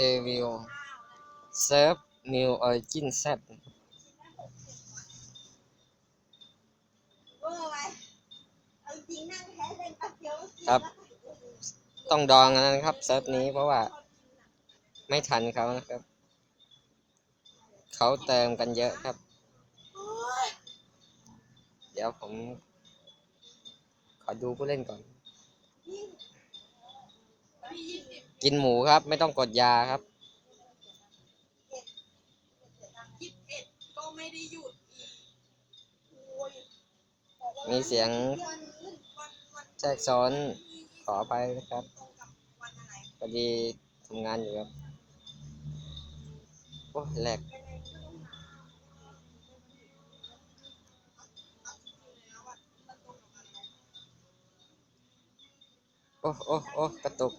รีวิวเซิร์ฟนิวออริจินแซดเวอร์ไปเอาจริงนั่งแท้เล่นแป๊บเดียวก็กินครับแล้วต้องดองกันนะครับเซิร์ฟนี้เพราะว่า ไม่ทันเขานะครับ เขาเติมกันเยอะครับโอ้ยเดี๋ยวผม ขอดูผู้เล่นก่อน ยิ่งพี่ยี่สิบ กินหมูครับไม่ต้องกดยาครับ ยี่สิบเอ็ดก็ไม่ได้หยุดอีกโอ้ยมีเสียงวันวันวันแทรกซ้อนขออภัยนะครับตรงกับวันอะไรพอดีทำงานอยู่ครับโอ้แหลกโอ้โอ้โอ้กระตุก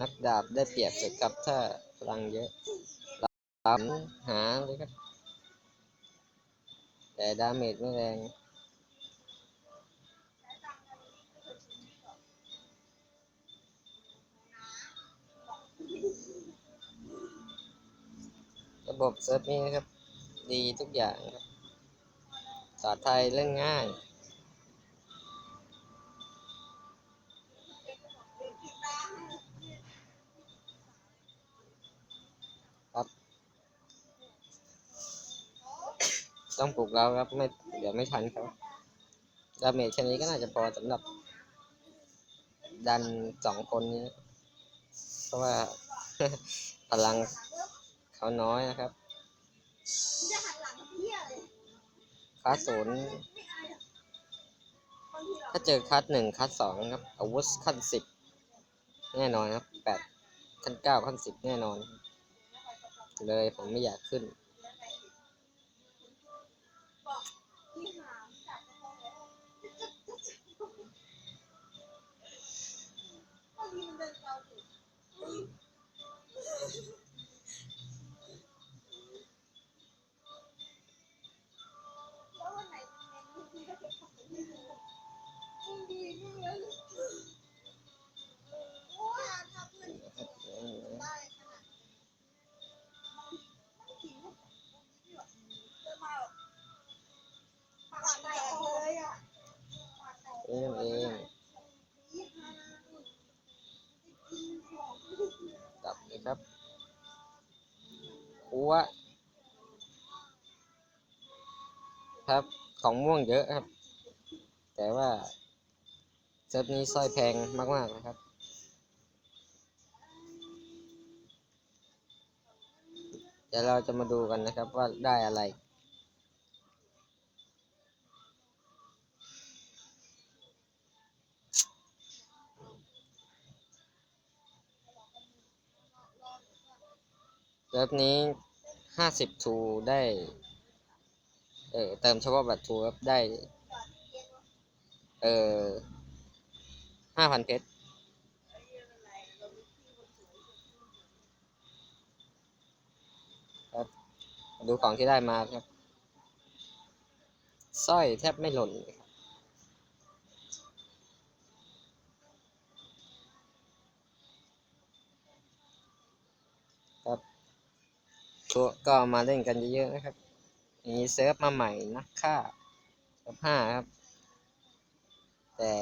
นักดาบได้เปรียบสุดครับถ้าพลังเยอะตามหาเลยครับ แต่ดาเมจไม่แรงระบบเซิร์ฟนี้นะครับ ดีทุกอย่างครับภาษาไทยเล่นง่าย ต้องปลุกเราครับไม่เดี๋ยวไม่ทันเขาดาเมจแค่นี้ก็น่าจะพอสำหรับ ดันสองคนนี้ เพราะว่า พลังเขาน้อยนะครับคัสศูนย์ถ้าเจอคัสหนึ่งคัสสองครับอาวุธขั้นสิบแน่นอนครับแปดขั้นเก้าขั้นสิบแน่นอน เลยผมไม่อยากขึ้น ครับคัวครับ ของม่วงเยอะครับ แต่ว่าเซตนี้สร้อยแพงมาก ๆ นะครับ เดี๋ยวเราจะมาดูกันนะครับว่าได้อะไร เซิร์ฟนี้ห้าสิบทูได้ เออเติมเฉพาะบัตรทูครับได้ เออห้าพันเพชรครับดูของที่ได้มาครับสร้อยแทบไม่หล่นเลยครับ ตัวก็มาเล่นกันเยอะๆนะครับมีเซิร์ฟมาใหม่นะค่าเซิร์ฟห้าครับ แต่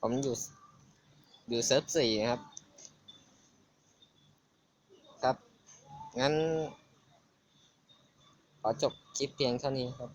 ผมอยู่อยู่เซิร์ฟสี่ครับ ครับ งั้น ขอจบคลิปเพียงเท่านี้ครับ